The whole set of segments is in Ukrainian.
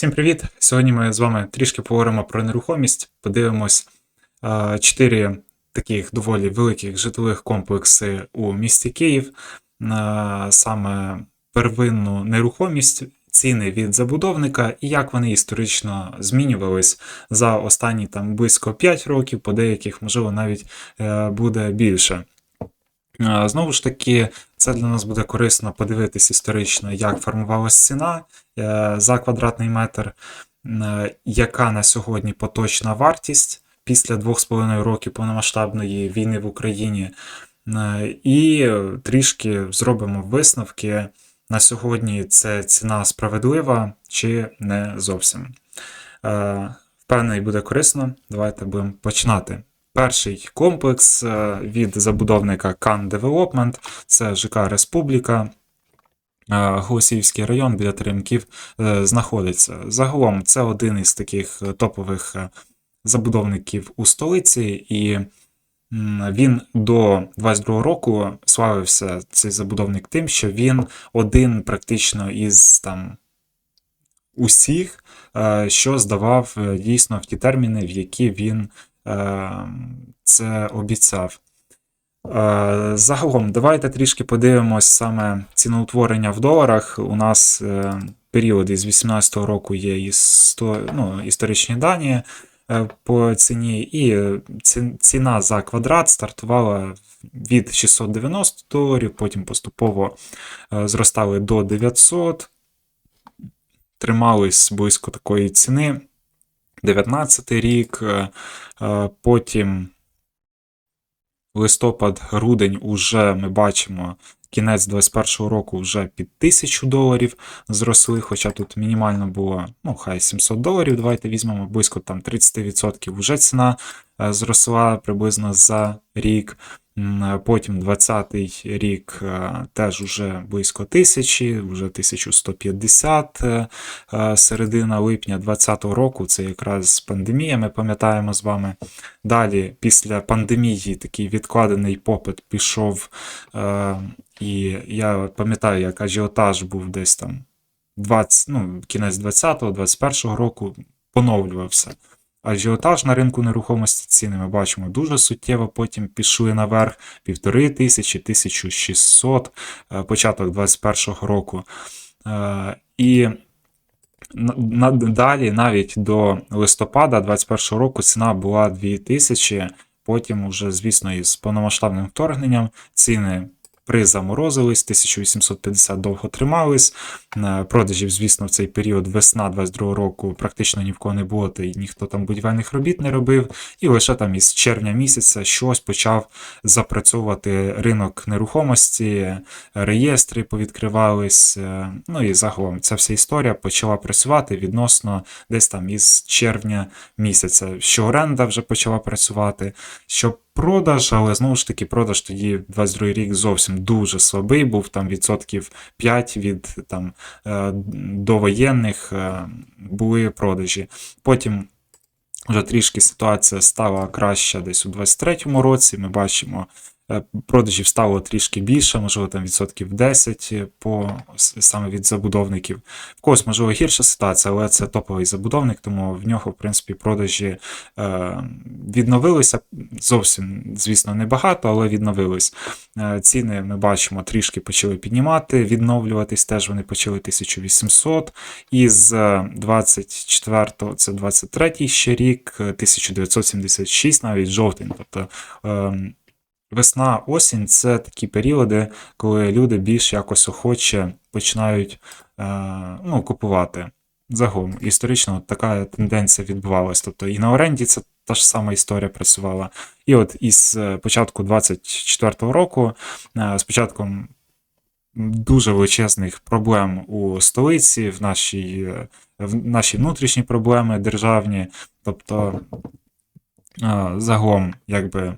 Всім привіт! Сьогодні ми з вами трішки поговоримо про нерухомість. Подивимось чотири таких доволі великих житлових комплекси у місті Київ, саме первинну нерухомість, ціни від забудовника і як вони історично змінювались за останні там близько 5 років, по деяких, можливо, навіть е, буде більше. Знову ж таки, це для нас буде корисно подивитись історично, як формувалась ціна е, за квадратний метр, е, яка на сьогодні поточна вартість після 2,5 років повномасштабної війни в Україні. Е, І трішки зробимо висновки. На сьогодні це ціна справедлива чи не зовсім. Впевнений, буде корисно. Давайте будемо починати. Перший комплекс е, від забудовника Can Development це ЖК Республіка. Е, Голосіївський район біля Теремків е, знаходиться. Загалом це один із таких топових забудовників у столиці, і він до 22 року славився цей забудовник тим, що він один практично із там усіх, що здавав дійсно в ті терміни, в які він це обіцяв. Е, Загалом, давайте трішки подивимось саме ціноутворення в доларах. У нас е, період із 18-го року є істо, ну, історичні дані е, по ціні, і е, ціна за квадрат стартувала від 690 доларів, потім поступово зростали до 900, тримались близько такої ціни. 19 рік, е, е, потім листопад, грудень уже ми бачимо кінець 21-го року вже під 1000 доларів зросли, хоча тут мінімально було, ну, хай 700 доларів, давайте візьмемо, близько там 30% вже ціна е, зросла приблизно за рік. Потім 20-й рік е, теж уже близько 1000, вже 1150 е, е, середина липня 2020 року, це якраз пандемія, ми пам'ятаємо з вами. Далі, після пандемії, такий відкладений попит пішов, і я пам'ятаю, як ажіотаж був десь там 20, ну, кінець 20-го, 21-го року поновлювався. Ажіотаж на ринку нерухомості ціни ми бачимо дуже суттєво, потім пішли наверх півтори тисячі, 1600, е, початок 21-го року. Е, І далі, навіть до листопада 21-го року, ціна була 2000, потім уже, звісно, із повномасштабним вторгненням ціни призаморозились, 1850 довго тримались. Е, Продажів, звісно, в цей період весна 22 року практично ні в кого не було, та й ніхто там будівельних робіт не робив. І лише там із червня місяця щось почав запрацьовувати ринок нерухомості, реєстри повідкривались. е, Ну і загалом ця вся історія почала працювати відносно десь там із червня місяця. Що оренда вже почала працювати, що продаж, але знову ж таки, продаж тоді 22 рік зовсім дуже слабий, був там відсотків 5 від там е, довоєнних е, були продажі. Потім вже трішки ситуація стала краща десь у 23-му році. Ми бачимо, продажів стало трішки більше, можливо, там відсотків 10 по саме від забудовників. В когось, можливо, гірша ситуація, але це топовий забудовник, тому в нього, в принципі, продажі е, відновилися зовсім, звісно, небагато, але відновились. Е, Ціни ми бачимо трішки почали піднімати, відновлюватись. Теж вони почали 1800. І з 24-го, це 23-й ще рік, е, 1976, навіть жовтень. Тобто ем, весна, осінь це такі періоди, коли люди більш якось охоче починають е, ну, купувати. Загалом історично така тенденція відбувалась. Тобто і на оренді це та ж сама історія працювала. І от із е, початку 24-го року, е, з початком дуже величезних проблем у столиці, в нашій, в наші внутрішні проблеми державні, тобто загалом, якби.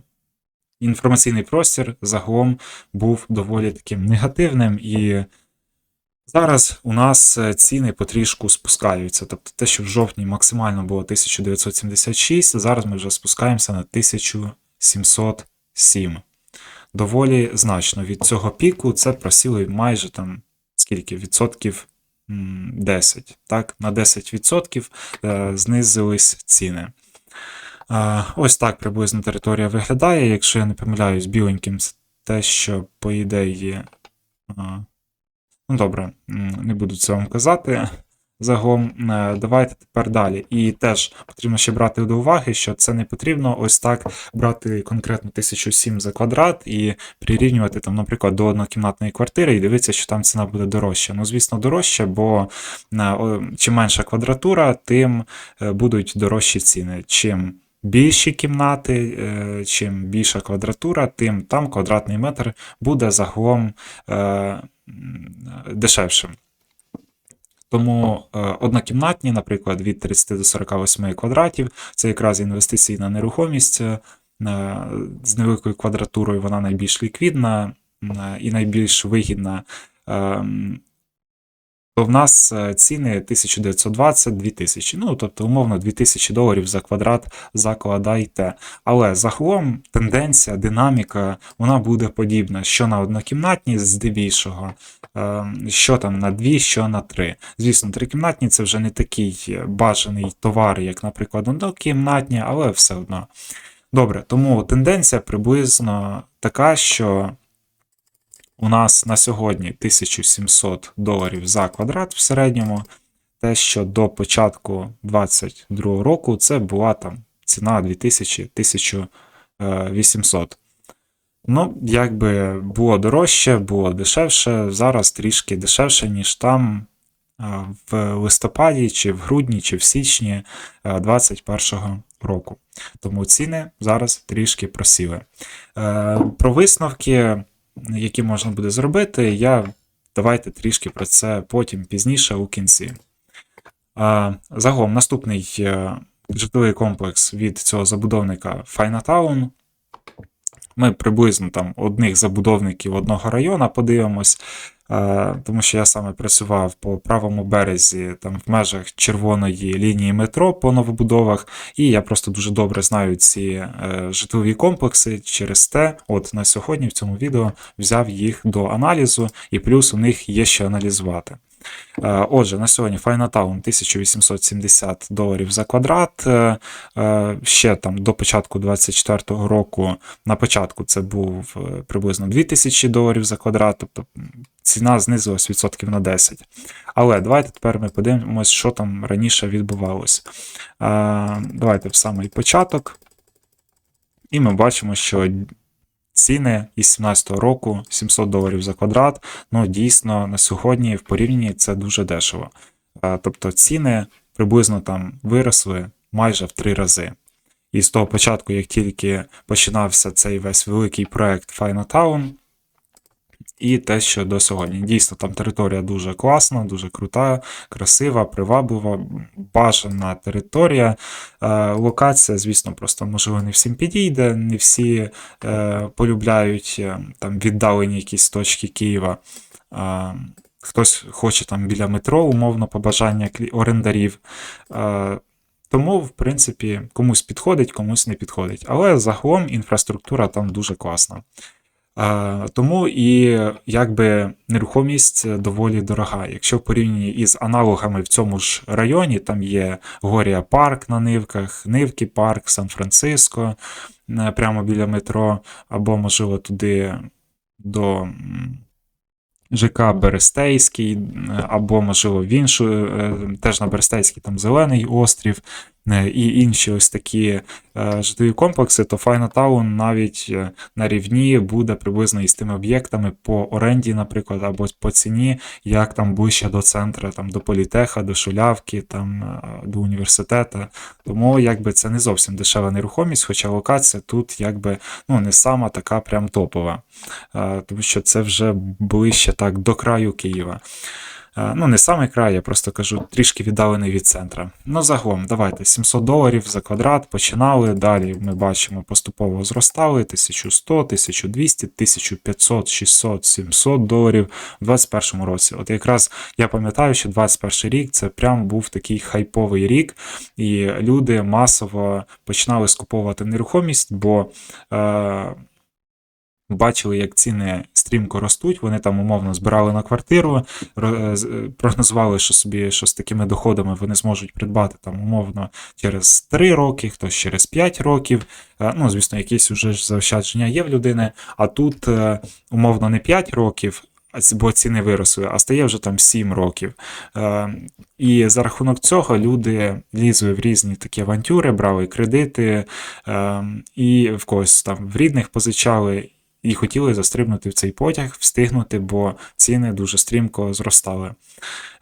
Інформаційний простір загалом був доволі таким негативним, і зараз у нас е, ціни потрішку спускаються. Тобто те, що в жовтні максимально було 1976, зараз ми вже спускаємося на 1707. Доволі значно від цього піку це просіло майже там скільки відсотків 10. Так, на 10% е, знизились ціни. Ось так приблизно територія виглядає. Якщо я не помиляюсь, біленьким це те, що по ідеї. Ну, добре, не буду це вам казати. Загалом, е, давайте тепер далі. І теж потрібно ще брати до уваги, що це не потрібно ось так брати конкретно 1007 за квадрат і прирівнювати там, наприклад, до однокімнатної квартири і дивитися, що там ціна буде дорожча. Ну, звісно, дорожча, бо е, чим менша квадратура, тим е, будуть дорожчі ціни. Чим більші кімнати, е, чим більша квадратура, тим там квадратний метр буде загалом е, дешевшим. Тому е, однокімнатні, наприклад, від 30 до 48 квадратів, це якраз інвестиційна нерухомість з невеликою квадратурою, вона найбільш ліквідна і найбільш вигідна. Е, то в нас е, ціни 1920-2000. Ну, тобто, умовно, 2000 доларів за квадрат закладайте. Але загалом тенденція, динаміка, вона буде подібна, що на однокімнатні здебільшого, е, що там на дві, що на три. Звісно, трикімнатні це вже не такий бажаний товар, як, наприклад, однокімнатні, але все одно. Добре, тому тенденція приблизно така, що у нас на сьогодні 1700 доларів за квадрат в середньому. Те, що до початку 2022 року це була там ціна 2000-1800. Ну, якби було дорожче, було дешевше, зараз трішки дешевше, ніж там е, в листопаді, чи в грудні, чи в січні 2021 року. Тому ціни зараз трішки просіли. Е, Про висновки які можна буде зробити, я давайте трішки про це потім пізніше у кінці. Загалом, наступний е, житловий комплекс від цього забудовника Файнатаун. Ми приблизно там одних забудовників одного району подивимось, тому що я саме працював по правому березі, там в межах червоної лінії метро по новобудовах, і я просто дуже добре знаю ці е, житлові комплекси через те, от на сьогодні в цьому відео взяв їх до аналізу, і плюс у них є що аналізувати. Е, Отже, на сьогодні Файнатаун 1870 доларів за квадрат. Е, е, Ще там до початку 2024 року, на початку це був приблизно 2000 доларів за квадрат, тобто ціна знизилась відсотків на 10. Але давайте тепер ми подивимось, що там раніше відбувалось. Е, Давайте в самий початок. І ми бачимо, що ціни із 17 року 700 доларів за квадрат. Ну, дійсно, на сьогодні в порівнянні це дуже дешево. Тобто ціни приблизно там виросли майже в три рази. І з того початку, як тільки починався цей весь великий проект Finatown, і те, що до сьогодні. Дійсно, там територія дуже класна, дуже крута, красива, приваблива, бажана територія. Е, Локація, звісно, просто можливо не всім підійде, не всі е, полюбляють е, там віддалені якісь точки Києва. Хтось хоче там біля метро, умовно, побажання орендарів. Тому, в принципі, комусь підходить, комусь не підходить. Але загалом інфраструктура там дуже класна. Е, Тому і якби нерухомість доволі дорога. Якщо в порівнянні із аналогами в цьому ж районі, там є Горія Парк на Нивках, Нивки Парк, Сан-Франциско, е, прямо біля метро, або, можливо, туди до ЖК Берестейський, е, або, можливо, в іншу, е, теж на Берестейський там Зелений острів, е, і інші ось такі е, житлові комплекси, то Файнатаун навіть е, на рівні буде приблизно із тими об'єктами по оренді, наприклад, або по ціні, як там ближче до центру, там до політеха, до шулявки, там е, до університету. Тому якби це не зовсім дешева нерухомість, хоча локація тут якби ну, не сама така прям топова, Е, тому що це вже ближче так до краю Києва. Е, Ну, не самий край, я просто кажу, трішки віддалений від центра. Ну, загалом, давайте 700 доларів за квадрат починали. Далі ми бачимо, поступово зростали 1100, 1200, 1500, 600, 700 доларів у 2021 році. От якраз я пам'ятаю, що 21 рік це прям був такий хайповий рік, і люди масово починали скуповувати нерухомість, бо. Е, Бачили, як ціни стрімко ростуть. Вони там умовно збирали на квартиру, е, е, прогнозували, що собі що з такими доходами вони зможуть придбати там умовно через 3 роки, хтось через 5 років. Е, Ну, звісно, якісь уже заощадження є в людини. А тут умовно не 5 років. Бо ціни виросли, а стає вже там 7 років. І за рахунок цього люди лізли в різні такі авантюри, брали кредити, е, і в когось там в рідних позичали, і хотіли застрибнути в цей потяг, встигнути, бо ціни дуже стрімко зростали.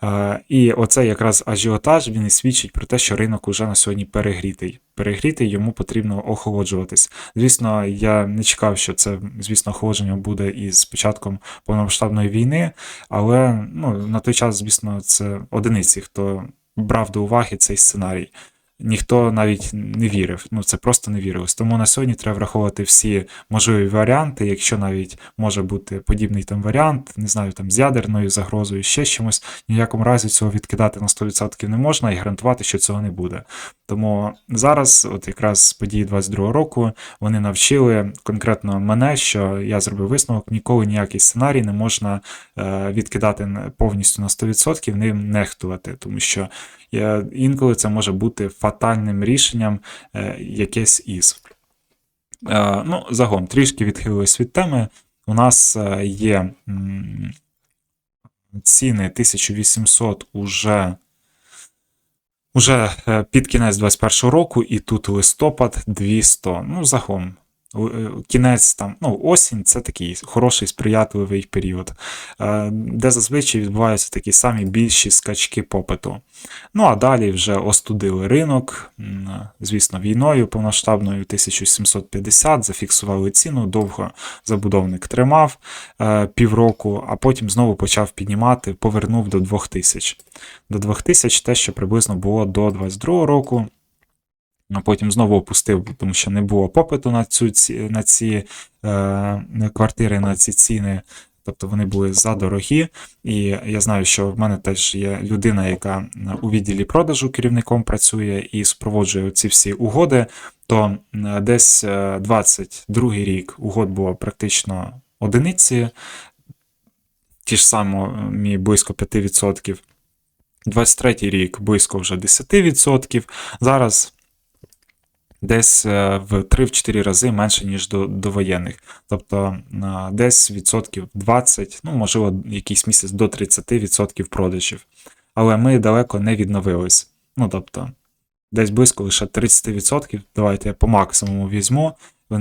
Е, і оцей якраз ажіотаж він і свідчить про те, що ринок уже на сьогодні перегрітий. Перегрітий, йому потрібно охолоджуватись. Звісно, я не чекав, що це, звісно, охолодження буде із початком повномасштабної війни, але ну, на той час, звісно, це одиниці, хто брав до уваги цей сценарій. Ніхто навіть не вірив, ну це просто не вірилось. Тому на сьогодні треба враховувати всі можливі варіанти, якщо навіть може бути подібний там варіант, не знаю, там з ядерною загрозою, ще чимось, ні в якому разі цього відкидати на 100% не можна і гарантувати, що цього не буде. Тому зараз, от якраз події 22 року, вони навчили конкретно мене, що я зробив висновок, ніколи ніякий сценарій не можна е, відкидати повністю на 100%, ним нехтувати, тому що е, інколи це може бути фатальним рішенням е, якесь із. Е, ну, Загалом, трішки відхилились від теми. У нас е, є ціни 1800 уже. Уже під кінець 21 року, і тут листопад 200. Ну, загом. Е, Кінець там, ну, осінь це такий хороший сприятливий період, е, де зазвичай відбуваються такі самі більші скачки попиту. Ну а далі вже остудили ринок, звісно, війною повноштабною 1750, зафіксували ціну, довго забудовник тримав е, півроку, а потім знову почав піднімати, повернув до 2000. До 2000 те, що приблизно було до 22 року. Потім знову опустив, тому що не було попиту на, цю, на ці е, квартири, на ці ціни. Тобто вони були задорогі. І я знаю, що в мене теж є людина, яка у відділі продажу керівником працює і супроводжує ці всі угоди. То е, десь е, 22 рік угод було практично одиниці, ті ж самі близько 5%. 23 рік близько вже 10%. Зараз десь е, в 3-4 рази менше, ніж до, воєнних. Тобто е, десь відсотків 20, ну, можливо, якийсь місяць до 30% продажів. Але ми далеко не відновились. Ну, тобто, десь близько лише 30%. Давайте я по максимуму візьму.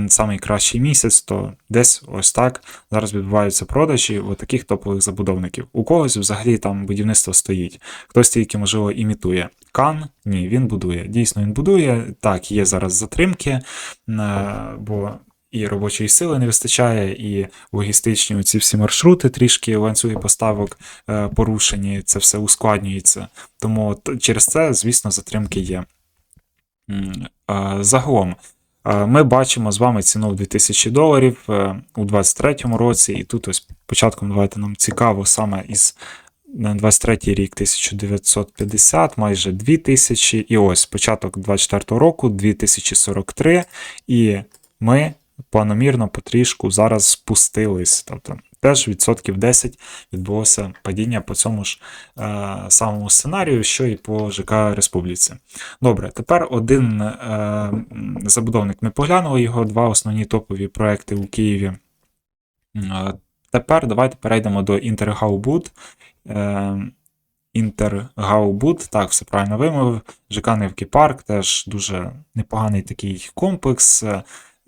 Самий кращий місяць, то десь ось так зараз відбуваються продажі у таких топових забудовників. У когось взагалі там будівництво стоїть. Хтось тільки, можливо, імітує. Кан ні, він будує. Дійсно, він будує. Так, є зараз затримки, е, бо і робочої сили не вистачає, і логістичні ці всі маршрути, трішки ланцюги поставок е, порушені, це все ускладнюється. Тому через це, звісно, затримки є. Е, Загалом. Е, Ми бачимо з вами ціну в 2000 доларів е, у 2023 році, і тут ось початком давайте нам цікаво саме із на 23 рік 1950, майже 2000, і ось початок 24 року 2043, і ми планомірно потрішку зараз спустились. Тобто теж відсотків 10 відбулося падіння по цьому ж е, самому сценарію, що і по ЖК Республіці. Добре, тепер один е, забудовник. Ми поглянули його два основні топові проекти у Києві. Е, Тепер давайте перейдемо до Інтергаубуд. Е, Інтергаубуд, так, все правильно вимовив. ЖК Невки Парк, теж дуже непоганий такий комплекс.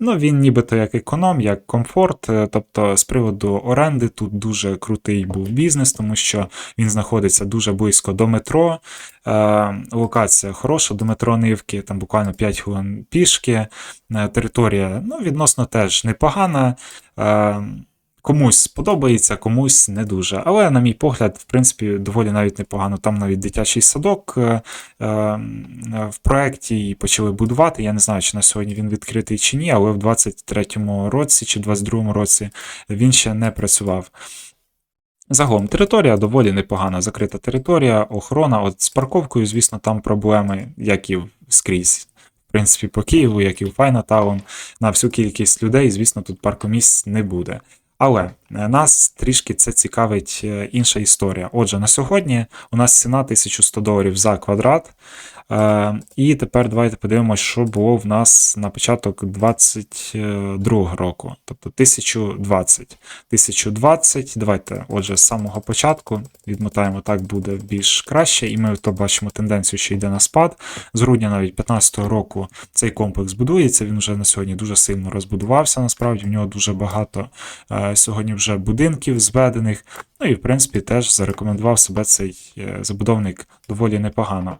Ну, він нібито як економ, як комфорт. е, Тобто, з приводу оренди тут дуже крутий був бізнес, тому що він знаходиться дуже близько до метро. Е, локація хороша, до метро Нивки, там буквально 5 хвилин пішки. Е, територія ну, відносно теж непогана. Комусь сподобається, комусь не дуже. Але, на мій погляд, в принципі, доволі навіть непогано. Там навіть дитячий садок е, е, в проєкті і почали будувати. Я не знаю, чи на сьогодні він відкритий чи ні, але в 23-му році чи 22-му році він ще не працював. Загалом територія доволі непогана, закрита територія, охорона. От з парковкою, звісно, там проблеми, як і скрізь. В принципі, по Києву, як і в Файнатаун, на всю кількість людей, звісно, тут паркомісць не буде. Але е, нас трішки це цікавить е, інша історія. Отже, на сьогодні у нас ціна 1100 доларів за квадрат. Е, І тепер давайте подивимося, що було в нас на початок 22 року, тобто 1020. 1020, давайте, отже, з самого початку відмотаємо так буде більш краще, і ми то бачимо тенденцію, що йде на спад. З грудня навіть 15 року цей комплекс будується. Він вже на сьогодні дуже сильно розбудувався. Насправді в нього дуже багато е, сьогодні вже будинків зведених. Ну і в принципі теж зарекомендував себе цей е, забудовник доволі непогано.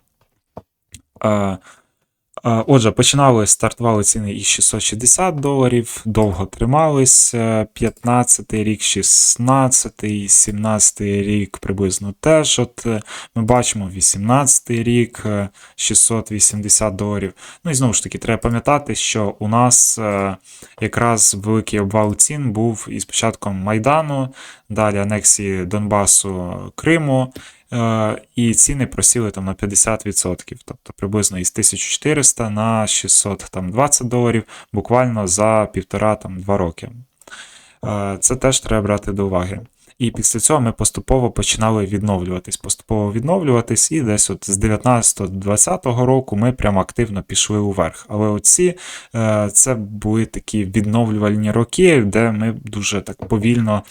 Е, е, Отже, починали, стартували ціни із 660 доларів, довго тримались. 15 рік, 16, 17 рік приблизно теж. От е, ми бачимо 18 рік, е, 680 доларів. Ну і знову ж таки, треба пам'ятати, що у нас е, якраз великий обвал цін був із початком Майдану, далі анексії Донбасу Криму. Е, І ціни просіли там на 50%, тобто приблизно із 1400 на 620 доларів буквально за півтора-два роки. Е, Це теж треба брати до уваги. І після цього ми поступово починали відновлюватись, поступово відновлюватись, і десь от з 19-20 року ми прямо активно пішли уверх. Але оці е, це були такі відновлювальні роки, де ми дуже так повільно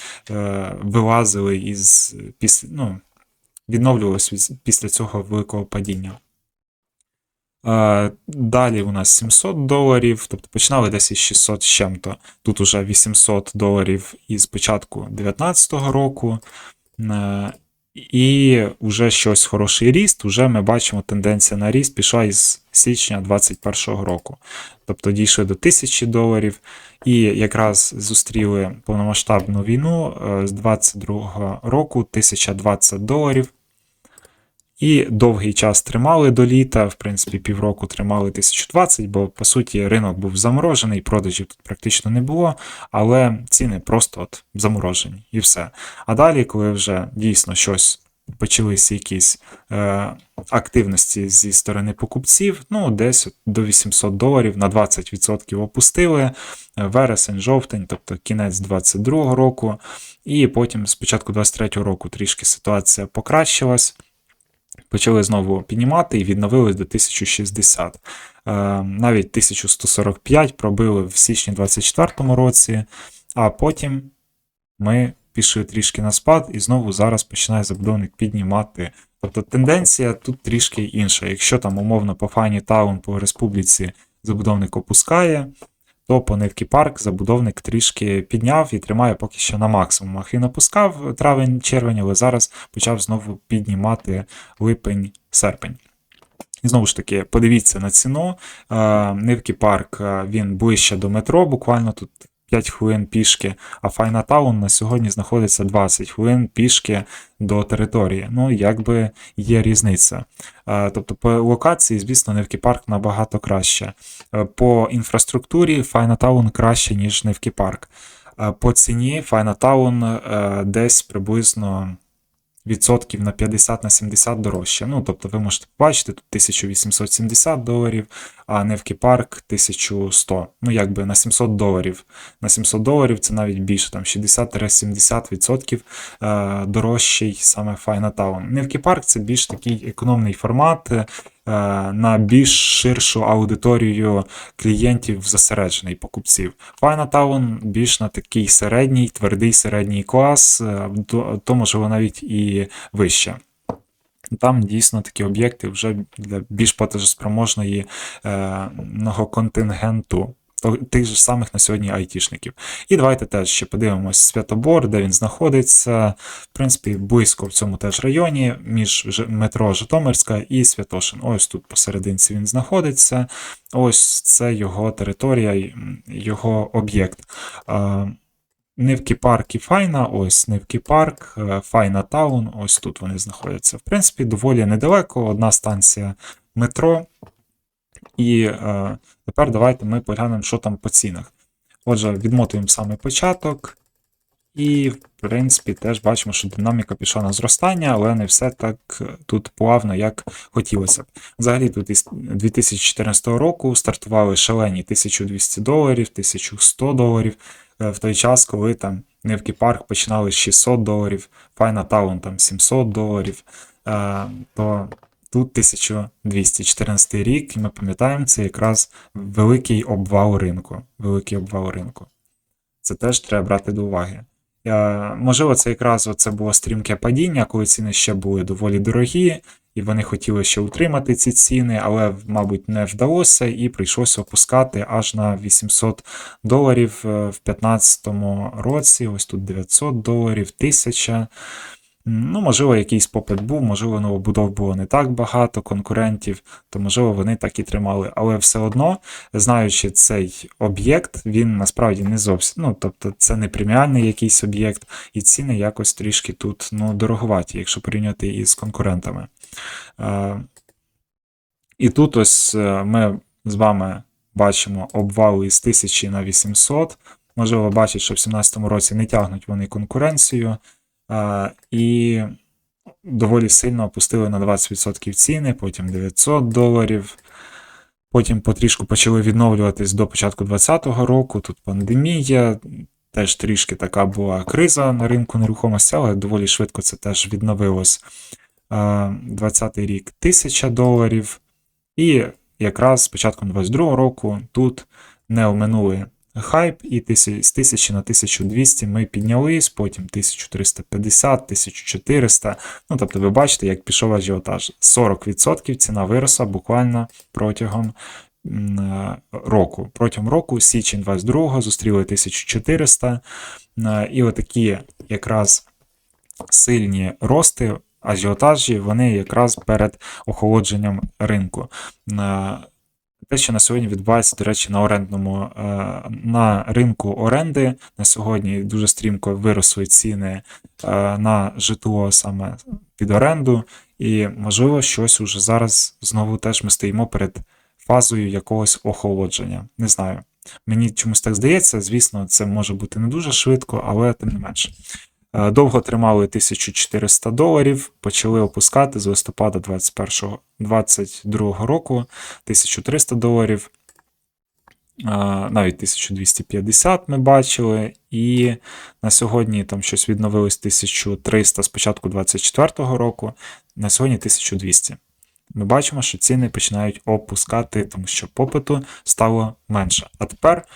вилазили із після, ну, відновлювалися від- після цього великого падіння. Е, Далі у нас 700 доларів, тобто починали десь із 600 з чим-то. Тут уже 800 доларів із початку 2019 року. І вже щось хороший ріст. Уже ми бачимо тенденція на ріст пішла із січня 2021 року. Тобто дійшли до 1000 доларів. І якраз зустріли повномасштабну війну е, з 22 року 1020 доларів. І довгий час тримали до літа, в принципі, півроку тримали 1020, бо по суті ринок був заморожений, продажів тут практично не було, але ціни просто от заморожені і все. А далі, коли вже дійсно щось почалися якісь е, активності зі сторони покупців, ну десь до 800 доларів на 20% опустили. Е, Вересень, жовтень, тобто кінець 22 року, і потім з початку 23 року трішки ситуація покращилась почали знову піднімати і відновились до 1060. Е, Навіть 1145 пробили в січні 24 році, а потім ми пішли трішки на спад, і знову зараз починає забудовник піднімати. Тобто тенденція тут трішки інша. Якщо там умовно по Файні Таун по республіці забудовник опускає, то по Парк забудовник трішки підняв і тримає поки що на максимумах. Він опускав травень-червень, але зараз почав знову піднімати липень-серпень. І знову ж таки, подивіться на ціну. Е, Нивки Парк е, він ближче до метро, буквально тут 5 хвилин пішки, а Файна Таун на сьогодні знаходиться 20 хвилин пішки до території. Ну, якби є різниця. Е, Тобто по локації, звісно, Невкі Парк набагато краще. Е, По інфраструктурі Файна Таун краще, ніж Невкі Парк. Е, По ціні Файна Таун десь приблизно відсотків на 50 на 70 дорожче. Ну, тобто ви можете побачити, тут 1870 доларів, а Невкі Парк 1100. Ну, якби на 700 доларів. На 700 доларів це навіть більше, там 60-70% е, дорожчий саме Файна Таун. Невкі Парк це більш такий економний формат. Е, На більш ширшу аудиторію клієнтів зосереджений покупців. Таун більш на такий середній, твердий середній клас, е, то можливо навіть і вище. Там дійсно такі об'єкти вже для більш платежеспроможної е, контингенту. Тих же самих на сьогодні айтішників. І давайте теж ще подивимось Святобор, де він знаходиться. В принципі, близько в цьому теж районі, між метро Житомирська і Святошин. Ось тут посерединці він знаходиться. Ось це його територія, його об'єкт. Нивки Парк і Файна, ось Нивки Парк, е, Файна Таун, ось тут вони знаходяться. В принципі, доволі недалеко, одна станція метро. І е, тепер давайте ми поглянемо, що там по цінах. Отже, відмотуємо саме початок. І, в принципі, теж бачимо, що динаміка пішла на зростання, але не все так е, тут плавно, як хотілося б. Взагалі, тут із 2014 року стартували шалені 1200 доларів, 1100 доларів, е, в той час, коли там Невкі Парк починали з 600 доларів, Файна Таун там 700 доларів, е, то тут 1214 рік, і ми пам'ятаємо, це якраз великий обвал ринку. Великий обвал ринку. Це теж треба брати до уваги. Можливо, це якраз це було стрімке падіння, коли ціни ще були доволі дорогі, і вони хотіли ще утримати ці ціни, але, мабуть, не вдалося, і прийшлося опускати аж на 800 доларів е, в 2015 році. Ось тут 900 доларів, 1000. Ну, можливо, якийсь попит був, можливо, новобудов було не так багато конкурентів, то можливо вони так і тримали. Але все одно, знаючи цей об'єкт, він насправді не зовсім. Ну, тобто, це не преміальний якийсь об'єкт, і ціни якось трішки тут ну, дороговаті, якщо порівняти із конкурентами. Е, І тут ось е, ми з вами бачимо обвал із 1000 на 800. Можливо, бачить, що в 2017 році не тягнуть вони конкуренцію. І доволі сильно опустили на 20% ціни, потім 900 доларів. Потім потрішку почали відновлюватись до початку 2020 року. Тут пандемія, теж трішки така була криза на ринку нерухомості, але доволі швидко це теж відновилось. 20 рік 1000 доларів. І якраз з початком 2022 року тут не оминули хайп, і з 1000 на 1200 ми піднялись, потім 1350, 1400. Ну, тобто, ви бачите, як пішов ажіотаж. 40% ціна виросла буквально протягом е, року. Протягом року, січень 22-го, зустріли 1400. Е, І отакі якраз сильні рости, ажіотажі, вони якраз перед охолодженням ринку. Те, що на сьогодні відбувається, до речі, на орендному е, на ринку оренди на сьогодні дуже стрімко виросли ціни е, на житло саме під оренду, і можливо, щось уже зараз знову теж ми стоїмо перед фазою якогось охолодження. Не знаю. Мені чомусь так здається, звісно, це може бути не дуже швидко, але тим не менше. Е, Довго тримали 1400 доларів, почали опускати з листопада 21 22 року 1300 доларів, е, навіть 1250 ми бачили, і на сьогодні там щось відновилось 1300 з початку 2024 року, на сьогодні 1200. Ми бачимо, що ціни починають опускати, тому що попиту стало менше. А тепер е,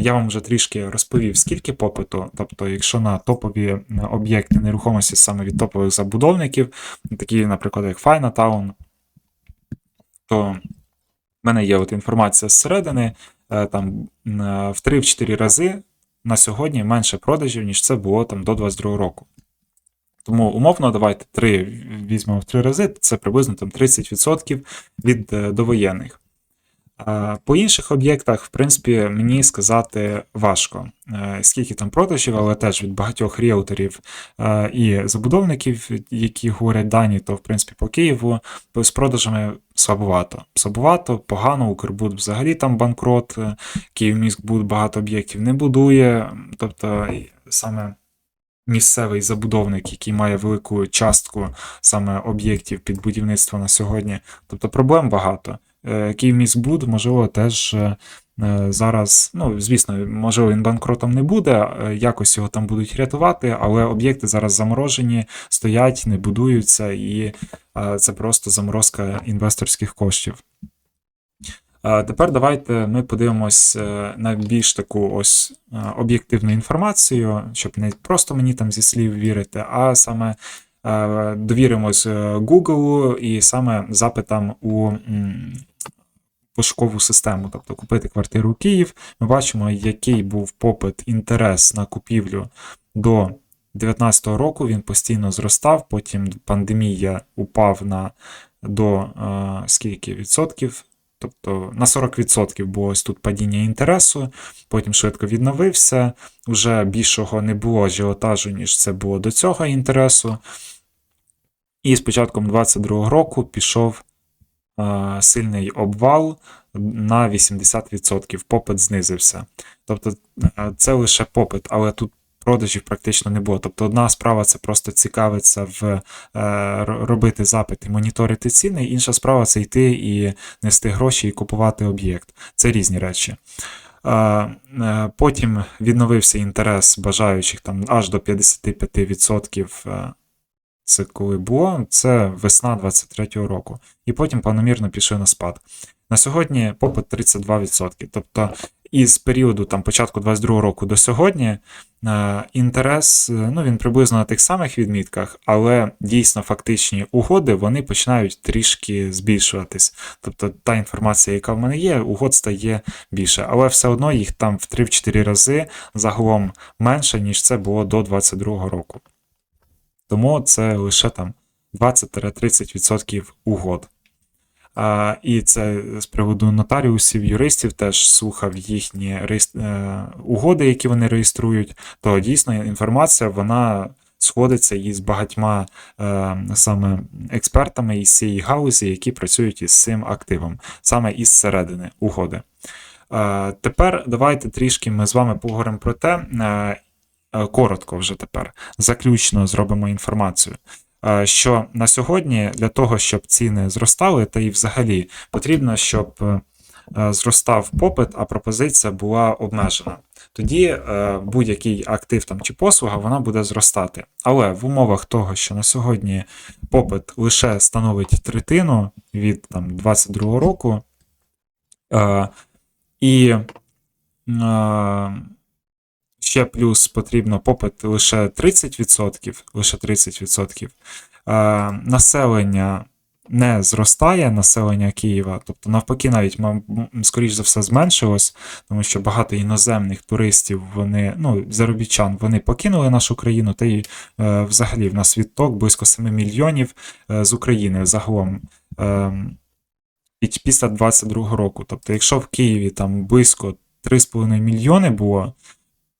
я вам вже трішки розповів, скільки попиту, тобто, якщо на топові е, об'єкти нерухомості саме від топових забудовників, такі, наприклад, як Файнатаун, то в мене є от інформація зсередини, е, там в 3-4 рази на сьогодні менше продажів, ніж це було там до 22 року. Тому умовно, давайте 3 візьмемо в 3 рази, це приблизно там 30% від е, довоєнних. По інших об'єктах, в принципі, мені сказати важко, Е, скільки там продажів, але теж від багатьох ріелторів е, і забудовників, які говорять дані, то в принципі по Києву з продажами слабовато. Слабовато, погано, Укрбуд взагалі там банкрот, Київміськбуд багато об'єктів не будує. Тобто саме місцевий забудовник, який має велику частку саме об'єктів під будівництво на сьогодні. Тобто проблем багато. Е, Київміськбуд, можливо, теж е, е, зараз, ну, звісно, можливо, він банкротом не буде, якось його там будуть рятувати, але об'єкти зараз заморожені, стоять, не будуються, і це просто заморозка інвесторських коштів. Е, Тепер давайте ми подивимось е, на більш таку ось е, об'єктивну інформацію, щоб не просто мені там зі слів вірити, а саме довіримось Google і саме запитам у пошукову систему, тобто купити квартиру у Київ. Ми бачимо, який був попит, інтерес на купівлю до 2019 року. Він постійно зростав, потім пандемія упав на до скільки відсотків? Тобто на 40% було ось тут падіння інтересу, потім швидко відновився. Уже більшого не було ажіотажу, ніж це було до цього інтересу. І з початком 2022 року пішов е, сильний обвал на 80%. Попит знизився. Тобто е, це лише попит, але тут продажів практично не було. Тобто одна справа це просто цікавиться в е, робити запит і моніторити ціни, інша справа це йти і нести гроші і купувати об'єкт. Це різні речі. Е, Потім відновився інтерес бажаючих там аж до 55%. е, Це коли було, це весна 23-го року. І потім планомірно пішов на спад. На сьогодні попит 32%. Тобто із періоду там, початку 22-го року до сьогодні інтерес, е, ну він приблизно на тих самих відмітках, але дійсно фактичні угоди вони починають трішки збільшуватись. Тобто та інформація, яка в мене є, угод стає більше, але все одно їх там в 3-4 рази загалом менше, ніж це було до 22 року. Тому це лише там 20-30% угод. І це з приводу нотаріусів, юристів теж слухав їхні е, угоди, які вони реєструють, то дійсно інформація вона сходиться із багатьма е, саме експертами із цієї галузі, які працюють із цим активом, саме із середини угоди. Е, тепер давайте трішки ми з вами поговоримо про те, коротко вже тепер, заключно зробимо інформацію. Е, Що на сьогодні для того, щоб ціни зростали, та і взагалі потрібно, щоб е, зростав попит, а пропозиція була обмежена. Тоді е, будь-який актив там чи послуга вона буде зростати. Але в умовах того, що на сьогодні попит лише становить третину від там 22 року, і ще плюс потрібно попит лише 30%, лише 30%. Е, населення не зростає, населення Києва, тобто навпаки, навіть скоріш за все зменшилось, тому що багато іноземних туристів, вони, ну, заробітчан, вони покинули нашу країну, та й е, взагалі в нас відток близько 7 мільйонів е, з України загалом. Е, після 22 року. Тобто, якщо в Києві там близько 3,5 мільйони було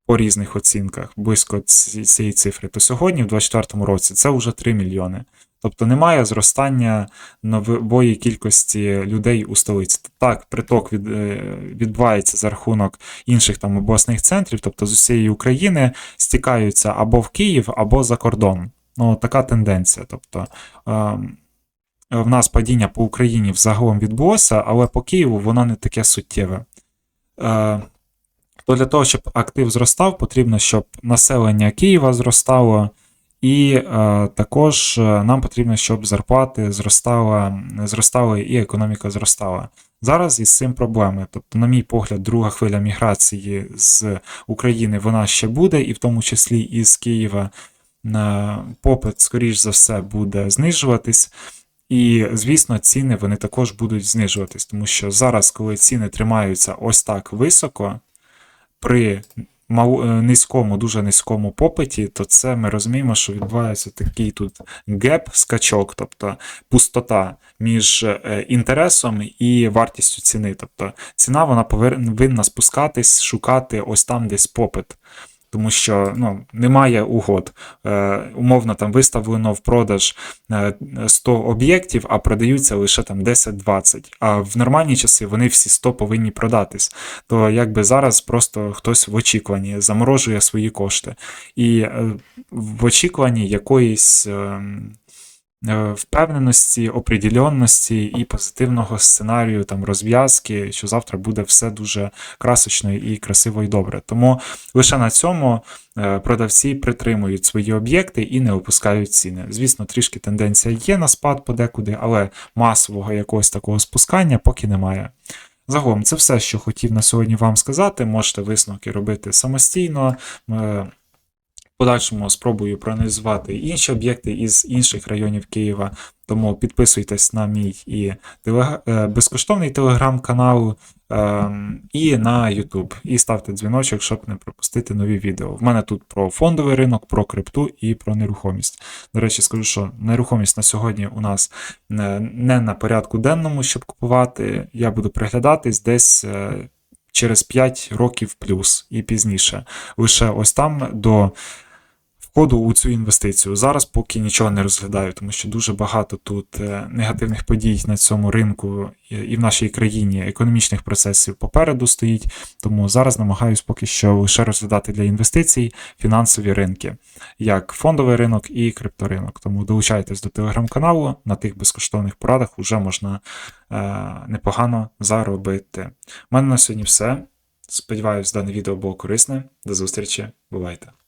по різних оцінках, близько цієї цифри, то сьогодні, в 2024 році, це вже 3 мільйони. Тобто немає зростання нової кількості людей у столиці. Так, приток від, е, відбувається за рахунок інших там обласних центрів, тобто з усієї України стікаються або в Київ, або за кордон. Ну, така тенденція. Тобто, ем, в нас падіння по Україні взагалом відбулося, але по Києву воно не таке суттєве. Е, То для того, щоб актив зростав, потрібно, щоб населення Києва зростало, і е, також е, нам потрібно, щоб зарплати зростала, зростали і економіка зростала. Зараз із цим проблеми. Тобто, на мій погляд, друга хвиля міграції з України вона ще буде, і в тому числі із Києва на попит, скоріш за все, буде знижуватись. І, звісно, ціни вони також будуть знижуватись, тому що зараз, коли ціни тримаються ось так високо, при е, низькому, дуже низькому попиті, то це ми розуміємо, що відбувається такий тут геп, скачок, тобто пустота між е, інтересом і вартістю ціни. Тобто ціна вона повинна спускатись, шукати ось там десь попит. Тому що ну, немає угод. Е, умовно там виставлено в продаж е, 100 об'єктів, а продаються лише там 10-20. А в нормальні часи вони всі 100 повинні продатись. То якби зараз просто хтось в очікуванні заморожує свої кошти. І е, в очікуванні якоїсь. е, е, Впевненості, определенності і позитивного сценарію там розв'язки, що завтра буде все дуже красочно і красиво і добре. Тому лише на цьому е, продавці притримують свої об'єкти і не опускають ціни. Звісно, трішки тенденція є на спад подекуди, але масового якогось такого спускання поки немає. Загалом, це все, що хотів на сьогодні вам сказати. Можете висновки робити самостійно. Подальшому спробую проаналізувати інші об'єкти із інших районів Києва. Тому підписуйтесь на мій і телег... е, безкоштовний телеграм-канал ем, і на YouTube. І ставте дзвіночок, щоб не пропустити нові відео. В мене тут про фондовий ринок, про крипту і про нерухомість. До речі, скажу, що нерухомість на сьогодні у нас не на порядку денному, щоб купувати. Я буду приглядатись десь. е, Через 5 років плюс і пізніше. Лише ось там до входу у цю інвестицію. Зараз поки нічого не розглядаю, тому що дуже багато тут е, негативних подій на цьому ринку і- в нашій країні економічних процесів попереду стоїть. Тому зараз намагаюсь поки що лише розглядати для інвестицій фінансові ринки, як фондовий ринок і крипторинок. Тому долучайтесь до телеграм-каналу. На тих безкоштовних порадах вже можна е, непогано заробити. У мене на сьогодні все. Сподіваюсь, дане відео було корисне. До зустрічі, бувайте!